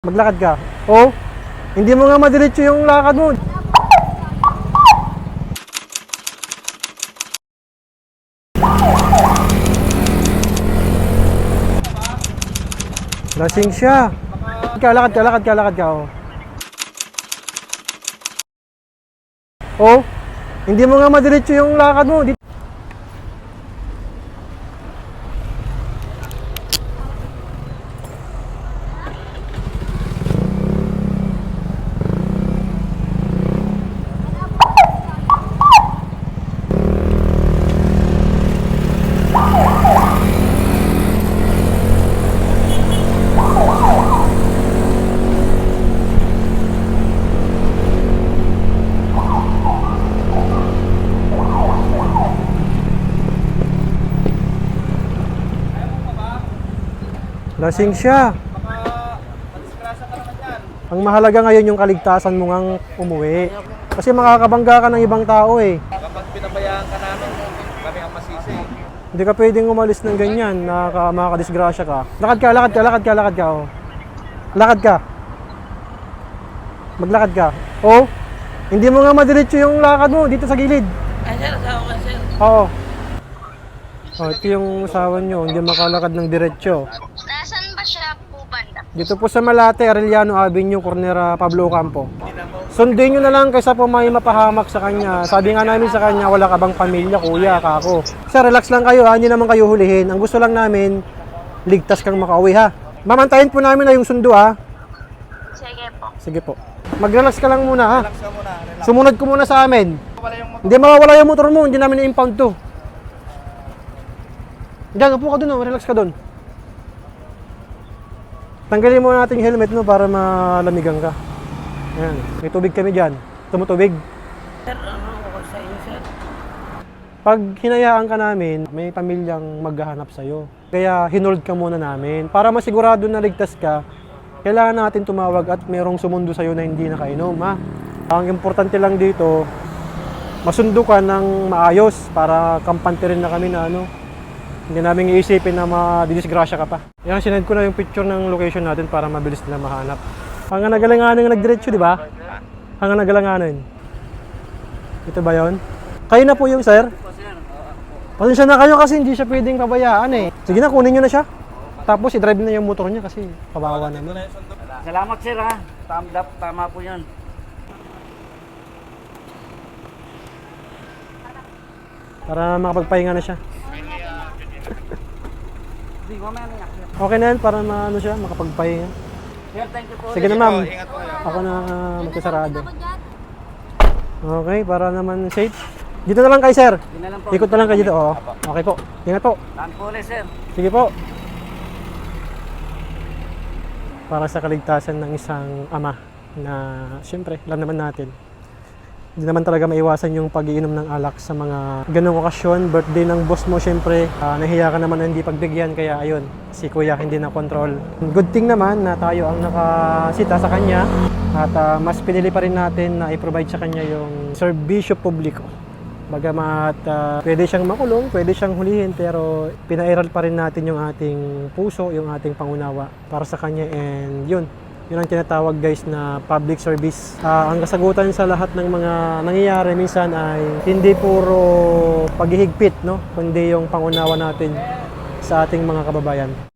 Maglakad ka. Oh, hindi mo nga madiretso yung lakad mo. Lasing siya. Ka, lakad ka, lakad ka, lakad ka. Oh. oh, hindi mo nga madiretso yung lakad mo. Lasing siya. Ang mahalaga ngayon yung kaligtasan mo ngang umuwi. Kasi makakabangga ka ng ibang tao eh. Kapag pinabayaan ka namin, kami ang masisi. Hindi ka pwedeng umalis ng ganyan, nakaka, makakadisgrasya ka. Lakad ka, lakad ka, lakad ka, lakad ka. Oh. Lakad ka. Maglakad ka. Oh, hindi mo nga madiretso yung lakad mo dito sa gilid. Ay, sir, asawa ko, sir. Oo. Oh, ito yung usawa nyo, hindi makalakad ng diretsyo. Nasaan ba siya po banda? Dito po sa Malate, Arellano Avenue, Cornera, Pablo Ocampo. Sundin nyo na lang kaysa po may mapahamak sa kanya. Sabi nga namin sa kanya, wala ka bang pamilya, kuya, kako. Sir, relax lang kayo ha, hindi naman kayo hulihin. Ang gusto lang namin, ligtas kang makauwi ha. Mamantayin po namin na yung sundo ha. Sige po. Sige po. Mag-relax ka lang muna ha. Relax ka muna. Relax. Sumunod ko muna sa amin. Wala yung Hindi mawawala yung motor mo, hindi namin i-impound to. Diyan, upo ka dun, oh. relax ka dun. Tanggalin muna natin yung helmet mo para malamigan ka. Ayan, may tubig kami dyan. Tumutubig. Sir, ano ako sa inyo, sir? Pag hinayaan ka namin, may pamilyang maghahanap sa'yo. Kaya hinold ka muna namin. Para masigurado na ligtas ka, kailangan natin tumawag at merong sumundo sa'yo na hindi nakainom, ha? Ang importante lang dito, masundo ka ng maayos para kampante rin na kami na ano, hindi namin iisipin na madidisgrasya ka pa. Yan, sinend ko na yung picture ng location natin para mabilis nila mahanap. Hanga nagalanganin nga nagdiretso, di ba? Hanga nagalanganin. Ito ba yon? Kayo na po yung sir? Pasensya na kayo kasi hindi siya pwedeng pabayaan eh. Sige na, kunin nyo na siya. Tapos i-drive na yung motor niya kasi kawawa naman. Salamat, sir, ha? Thumbs up, tama po yun. Para makapagpahinga na siya. Hindi, mamaya na yan. Okay na yan para maano siya, makapagpahinga. Sir, thank you po. Sige na ma'am, Ingat po kayo. ako na uh, magkasarado. Okay, para naman safe. Dito na lang kay sir. Hindi na lang po. Ikot na lang kayo dito. Oo. Okay po. Ingat po. Saan po ulit, sir? Sige po. Para sa kaligtasan ng isang ama na siyempre, alam naman natin, hindi naman talaga maiwasan yung pag-iinom ng alak sa mga ganong okasyon. Birthday ng boss mo, siyempre, ah, nahiya ka naman na hindi pagbigyan, kaya ayun, si kuya hindi na control. Good thing naman na tayo ang nakasita sa kanya at ah, mas pinili pa rin natin na i-provide sa kanya yung serbisyo publiko. Bagamat ah, pwede siyang makulong, pwede siyang hulihin, pero pinairal pa rin natin yung ating puso, yung ating pangunawa para sa kanya and yun, yun ang tinatawag guys na public service. Ah, ang kasagutan sa lahat ng mga nangyayari minsan ay hindi puro paghihigpit, no? kundi yung pangunawa natin sa ating mga kababayan.